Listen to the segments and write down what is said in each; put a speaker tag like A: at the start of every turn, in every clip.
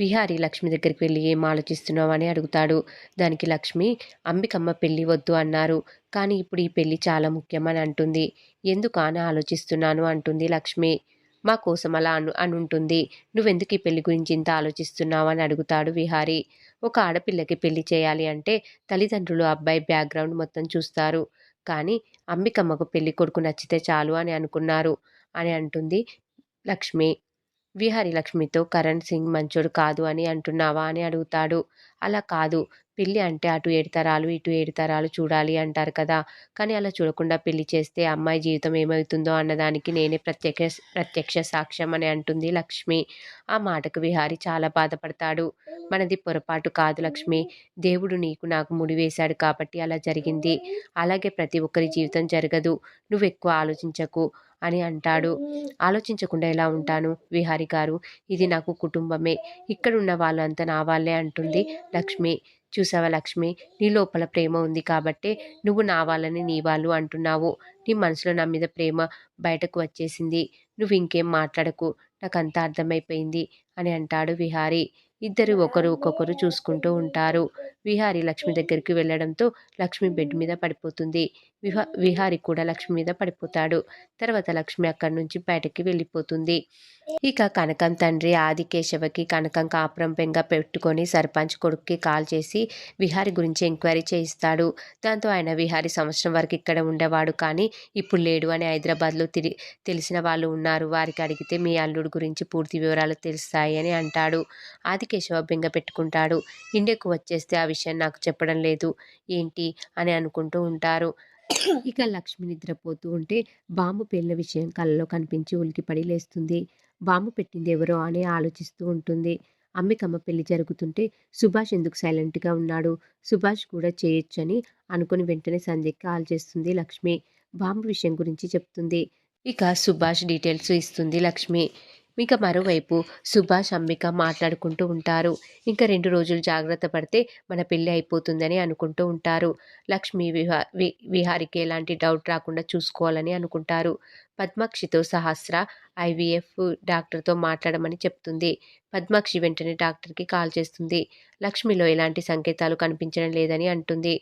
A: విహారి లక్ష్మి దగ్గరికి వెళ్ళి ఏం ఆలోచిస్తున్నావు అని అడుగుతాడు. దానికి లక్ష్మి అంబికమ్మ పెళ్ళి వద్దు అన్నారు. కానీ ఇప్పుడు ఈ పెళ్ళి చాలా ముఖ్యమని అంటుంది. ఎందుకు అని ఆలోచిస్తున్నాను? అంటుంది లక్ష్మి. మా కోసం అలా అను అనుంటుంది నువ్వెందుకు ఈ పెళ్ళి గురించి ఇంత ఆలోచిస్తున్నావు? అని అడుగుతాడు విహారి. ఒక ఆడపిల్లకి పెళ్ళి చేయాలి అంటే తల్లిదండ్రులు అబ్బాయి బ్యాక్గ్రౌండ్ మొత్తం చూస్తారు. కానీ అంబికమ్మకు పెళ్ళి కొడుకు నచ్చితే చాలు అని అనుకున్నారు. అని అంటుంది లక్ష్మి. విహారి లక్ష్మితో కరణ్ సింగ్ మంచోడు కాదు అని అంటున్నావా అని అడుగుతాడు. అలా కాదు. పెళ్ళి అంటే అటు ఏడుతరాలు ఇటు ఏడుతరాలు చూడాలి అంటారు కదా. కానీ అలా చూడకుండా పెళ్ళి చేస్తే అమ్మాయి జీవితం ఏమవుతుందో అన్నదానికి నేనే ప్రత్యక్ష ప్రత్యక్ష సాక్ష్యం అని అంటుంది లక్ష్మి. ఆ మాటకు విహారి చాలా బాధపడతాడు. మనది పొరపాటు కాదు లక్ష్మి. దేవుడు నీకు నాకు ముడివేశాడు కాబట్టి అలా జరిగింది. అలాగే ప్రతి ఒక్కరి జీవితం జరగదు. నువ్వు ఎక్కువ ఆలోచించకు. అని అంటాడు. ఆలోచించకుండా ఎలా ఉంటాను? విహారి గారు ఇది నాకు కుటుంబమే. ఇక్కడున్న వాళ్ళంతా నా వాళ్ళే అంటుంది. లక్ష్మి చూసావా లక్ష్మి? నీ లోపల ప్రేమ ఉంది కాబట్టే నువ్వు నా వాళ్ళని నీ వాళ్ళు అంటున్నావు. నీ మనసులో నా మీద ప్రేమ బయటకు వచ్చేసింది. నువ్వు ఇంకేం మాట్లాడకు. నాకు అర్థమైపోయింది. అని అంటాడు విహారీ. ఇద్దరు ఒకరు ఒక్కొక్కరు చూసుకుంటూ ఉంటారు. విహారి లక్ష్మి దగ్గరికి వెళ్ళడంతో లక్ష్మి బెడ్ మీద పడిపోతుంది. విహా విహారి కూడా లక్ష్మి మీద పడిపోతాడు. తర్వాత లక్ష్మి అక్కడి నుంచి బయటకి వెళ్ళిపోతుంది. ఇక కనకం తండ్రి ఆది కేశవకి కనకం కాపురం పెంగ పెట్టుకొని సర్పంచ్ కొడుక్కి కాల్ చేసి విహారి గురించి ఎంక్వైరీ చేయిస్తాడు. దాంతో ఆయన విహారి సంవత్సరం వరకు ఇక్కడ ఉండేవాడు కానీ ఇప్పుడు లేడు అని హైదరాబాద్లో తిరి తెలిసిన వాళ్ళు ఉన్నారు. వారికి అడిగితే మీ అల్లుడు గురించి పూర్తి వివరాలు తెలుస్తాయి. అని అంటాడు. ఆదికేశవ బెంగ పెట్టుకుంటాడు. ఇండియాకు వచ్చేస్తే ఆ విషయం నాకు చెప్పడం లేదు. ఏంటి అని అనుకుంటూ ఉంటారు. ఇక లక్ష్మి నిద్రపోతూ ఉంటే బాంబు పేలిన విషయం కళ్ళలో కనిపించి ఉలికిపడి లేస్తుంది. బాంబు పెట్టింది ఎవరో అని ఆలోచిస్తూ ఉంటుంది. అమ్మికమ్మ పెళ్ళి జరుగుతుంటే సుభాష్ ఎందుకు సైలెంట్గా ఉన్నాడు? సుభాష్ కూడా చేయొచ్చని అనుకుని వెంటనే సంధ్యకి కాల్ చేస్తుంది లక్ష్మి. బాంబు విషయం గురించి చెప్తుంది. ఇక సుభాష్ డీటెయిల్స్ ఇస్తుంది లక్ష్మి. ఇక మరోవైపు సుభాష్ అంబిక మాట్లాడుకుంటూ ఉంటారు. ఇంకా రెండు రోజులు జాగ్రత్త పడితే మన పెళ్ళి అయిపోతుందని అనుకుంటూ ఉంటారు. లక్ష్మి విహా వి విహారికి ఎలాంటి డౌట్ రాకుండా చూసుకోవాలని అనుకుంటారు. పద్మాక్షితో సహస్ర ఐవీఎఫ్ డాక్టర్తో మాట్లాడమని చెప్తుంది. పద్మాక్షి వెంటనే డాక్టర్కి కాల్ చేస్తుంది. లక్ష్మిలో ఎలాంటి సంకేతాలు కనిపించడం లేదని అంటుంది.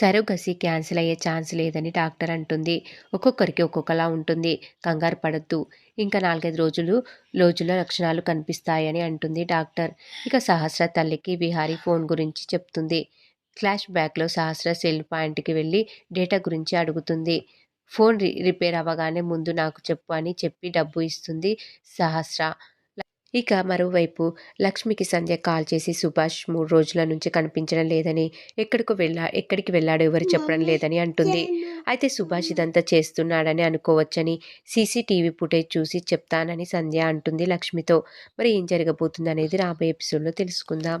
A: సరోగసి క్యాన్సిల్ అయ్యే ఛాన్స్ లేదని డాక్టర్ అంటుంది. ఒక్కొక్కరికి ఒక్కొక్కలా ఉంటుంది. కంగారు పడద్దు. ఇంకా నాలుగైదు రోజులు రోజుల లక్షణాలు కనిపిస్తాయని అంటుంది డాక్టర్. ఇక సహస్ర తల్లికి విహారీ ఫోన్ గురించి చెప్తుంది. ఫ్లాష్ బ్యాక్లో సహస్ర సెల్ పాయింట్కి వెళ్ళి డేటా గురించి అడుగుతుంది. ఫోన్ రి రిపేర్ అవ్వగానే ముందు నాకు చెప్పు అని చెప్పి డబ్బు ఇస్తుంది సహస్ర. ఇక మరోవైపు లక్ష్మికి సంధ్య కాల్ చేసి సుభాష్ మూడు రోజుల నుంచి కనిపించడం లేదని ఎక్కడికి వెళ్ళా ఎక్కడికి వెళ్ళాడో ఎవరు చెప్పడం లేదని అంటుంది. అయితే సుభాష్ ఇదంతా చేస్తున్నాడని అనుకోవచ్చని సీసీటీవీ ఫుటేజ్ చూసి చెప్తానని సంధ్య అంటుంది లక్ష్మితో. మరి ఏం జరగబోతుంది అనేది రాబోయే ఎపిసోడ్లో తెలుసుకుందాం.